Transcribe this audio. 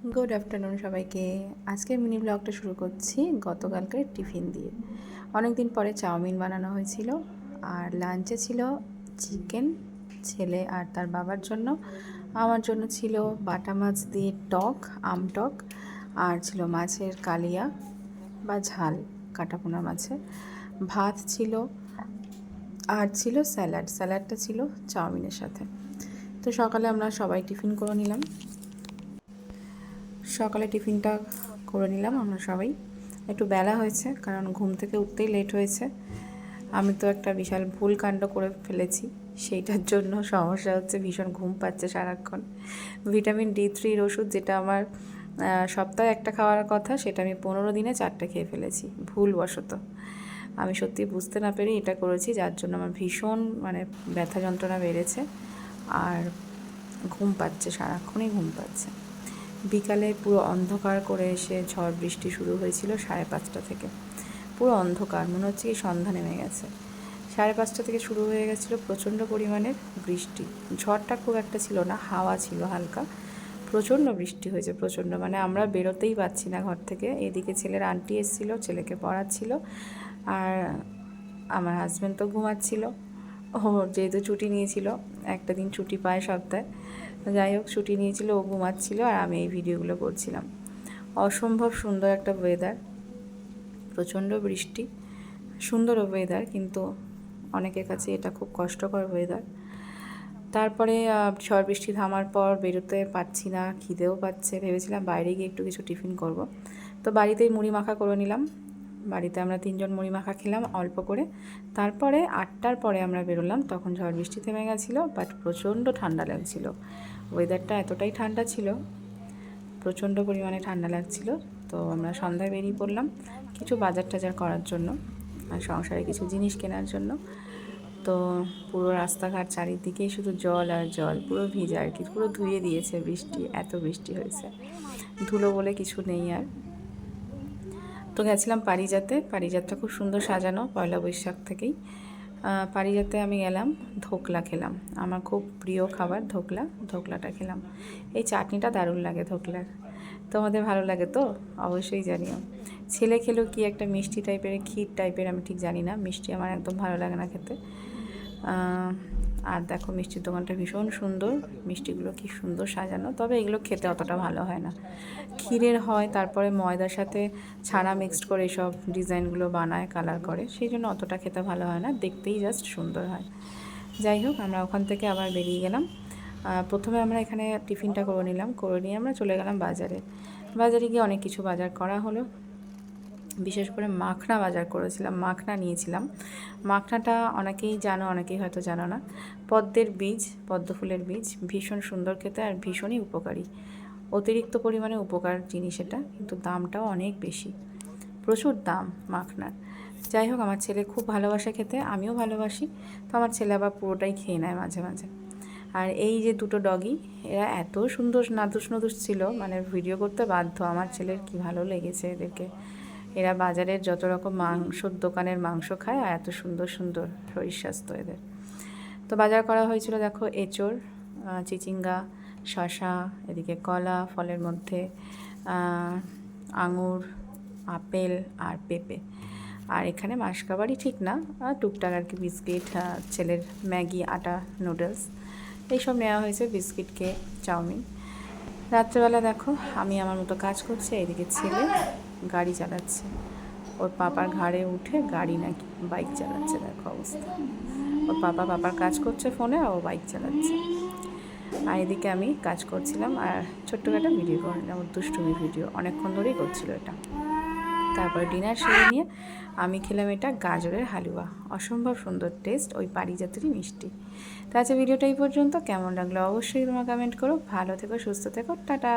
Good afternoon সবাইকে। আজকের mini ব্লগটা শুরু করছি গতকালকের টিফিন দিয়ে। অনেক দিন পরে চাউমিন বানানো হয়েছিল, আর লাঞ্চে ছিল চিকেন ছেলে আর তার বাবার জন্য। আমার জন্য ছিল বাটা মাছ দিয়ে টক, আম টক, আর ছিল মাছের কালিয়া বা ঝাল, কাটাপোনা মাছের। ভাত ছিল, আর ছিল স্যালাড, স্যালাডটা ছিল চাউমিনের সাথে। তো সকালে আমরা সবাই টিফিন করে নিলাম। সকালে টিফিনটা করে নিলাম আমরা সবাই। একটু বেলা হয়েছে, কারণ ঘুম থেকে উঠতেই লেট হয়েছে। আমি তো একটা বিশাল ভুল কাণ্ড করে ফেলেছি, সেইটার জন্য সমস্যা হচ্ছে ভীষণ ঘুম পাচ্ছে সারাক্ষণ। ভিটামিন ডি থ্রির ওষুধ যেটা আমার সপ্তাহে একটা খাওয়ার কথা, সেটা আমি পনেরো দিনে চারটে খেয়ে ফেলেছি, ভুলবশত। আমি সত্যি বুঝতে না পেরে এটা করেছি, যার জন্য আমার ভীষণ মানে ব্যথা যন্ত্রণা বেড়েছে, আর ঘুম পাচ্ছে, সারাক্ষণই ঘুম পাচ্ছে। বিকালে পুরো অন্ধকার করে এসে ঝড় বৃষ্টি শুরু হয়েছিল সাড়ে পাঁচটা থেকে। পুরো অন্ধকার, মনে হচ্ছে কি সন্ধ্যা নেমে গেছে। সাড়ে পাঁচটা থেকে শুরু হয়ে গেছিল প্রচণ্ড পরিমাণের বৃষ্টি। ঝড়টা খুব একটা ছিল না, হাওয়া ছিল হালকা। প্রচণ্ড বৃষ্টি হয়েছে, প্রচণ্ড। মানে আমরা বেরোতেই পাচ্ছি না ঘর থেকে। এদিকে ছেলের আন্টি এসেছিল, ছেলেকে পড়াচ্ছিল। আর আমার হাজব্যান্ড তো ঘুমাচ্ছিল। ও যেহেতু ছুটি নিয়েছিল, একটা দিন ছুটি পায় সপ্তাহে। যাই হোক, ছুটি নিয়েছিল, ও ঘুমাচ্ছিল আর আমি এই ভিডিওগুলো করছিলাম। অসম্ভব সুন্দর একটা ওয়েদার প্রচণ্ড বৃষ্টি সুন্দর ওয়েদার কিন্তু অনেকের কাছে এটা খুব কষ্টকর ওয়েদার তারপরে ঝড় বৃষ্টি থামার পর বেরোতে পারছি না, খিদেও পাচ্ছে, ভেবেছিলাম বাইরে গিয়ে একটু কিছু টিফিন করব। তো বাড়িতেই মুড়ি মাখা করে নিলাম বাড়িতে আমরা তিনজন মুড়ি মাখা খেলাম অল্প করে। তারপরে আটটার পরে আমরা বেরোলাম, তখন ঝড় বৃষ্টি থেমে গেছিল বাট প্রচণ্ড ঠান্ডা লাগছিল। ওয়েদারটা এতটাই ঠান্ডা ছিল, প্রচণ্ড পরিমাণে ঠান্ডা লাগছিল, তো আমরা সন্ধ্যায় বেরিয়ে পড়লাম কিছু বাজার টাজার করার জন্য আর সংসারে কিছু জিনিস কেনার জন্য। তো পুরো রাস্তাঘাট চারিদিকেই শুধু জল আর জল, পুরো ভিজা আর কি, পুরো ধুয়ে দিয়েছে বৃষ্টি, এত বৃষ্টি হয়েছে। ধুলো বলে কিছু নেই আর। তো গেছিলাম পারিজাতে। পারিজাতটা খুব সুন্দর সাজানো পয়লা বৈশাখ থেকেই। পারিজাতে আমি গেলাম, ধোকলা খেলাম। আমার খুব প্রিয় খাবার ধোকলা, ধোকলাটা খেলাম। এই চাটনিটা দারুণ লাগে ধোকলার। তোমাদের ভালো লাগে তো? অবশ্যই জানিও। ছেলে খেলেও কি একটা মিষ্টি টাইপের ক্ষীর টাইপের আমি ঠিক জানি না। মিষ্টি আমার একদম ভালো লাগে না খেতে। আর দেখো মিষ্টির দোকানটা ভীষণ সুন্দর। মিষ্টিগুলো কি সুন্দর সাজানো, তবে এগুলো খেতে অতটা ভালো হয় না। ক্ষীরের হয়, তারপরে ময়দার সাথে ছানা মিক্সড করে সব ডিজাইনগুলো বানায় কালার করে। সেই জন্য অতটা খেতে ভালো হয় না, দেখতেই জাস্ট সুন্দর হয়। যাই হোক, আমরা ওখান থেকে আবার বেরিয়ে গেলাম। প্রথমে আমরা এখানে টিফিনটা করে নিলাম, করে নিয়ে আমরা চলে গেলাম বাজারে। বাজারে গিয়ে অনেক কিছু বাজার করা হলো। বিশেষ করে মাখনা বাজার করেছিলাম, মাখনা নিয়েছিলাম। মাখনাটা অনেকেই জানো, অনেকেই হয়তো জানো না। পদ্মের বীজ, পদ্ম ফুলের বীজ, ভীষণ সুন্দর খেতে আর ভীষণই উপকারী। অতিরিক্ত পরিমাণে উপকার জিনিস এটা, কিন্তু দামটাও অনেক বেশি। প্রচুর দাম মাখনার। যাই হোক, আমার ছেলে খুব ভালোবাসে খেতে, আমিও ভালোবাসি। তো আমার ছেলে আবার পুরোটাই খেয়ে নেয় মাঝে মাঝে। আর এই যে দুটো ডগি, এরা এত সুন্দর নাদুস নদুস ছিল মানে ভিডিও করতে বাধ্য। আমার ছেলের কি ভালো লেগেছে এদেরকে। এরা বাজারের যত রকম মাংসর দোকানের মাংস খায় আর এত সুন্দর সুন্দর শরীর স্বাস্থ্য এদের। তো বাজার করা হয়েছিল দেখো এঁচড় চিচিঙ্গা শশা এদিকে কলা, ফলের মধ্যে আঙুর, আপেল আর পেঁপে। আর এখানে মাসকাবারি ঠিক না টুকটাক আর কি বিস্কিট ছেলের ম্যাগি, আটা, নুডলস, এইসব নেওয়া হয়েছে বিস্কিট কেক চাউমিন। রাত্রেবেলা দেখো আমি আমার মতো কাজ করছি, এদিকে ছেলে গাড়ি চালাচ্ছে। ওর পাপার ঘাড়ে উঠে গাড়ি নাকি বাইক চালাচ্ছে, দেখো অবস্থা। ওর পাপা পাপার কাজ করছে ফোনে, ও বাইক চালাচ্ছে। আর এদিকে আমি কাজ করছিলাম আর ছোট্ট একটা ভিডিও করে নিলাম ওর দুষ্টুমি ভিডিও অনেকক্ষণ ধরেই করছিল এটা। তারপর ডিনার সেরে নিয়ে আমি খেলাম এটা গাজরের হালুয়া। অসম্ভব সুন্দর টেস্ট ওই পারিজাতেরই মিষ্টি। তো আচ্ছা ভিডিওটা এই পর্যন্ত। কেমন লাগল অবশ্যই তোমরা কমেন্ট করো। ভালো থেকো, সুস্থ থেকো। টাটা!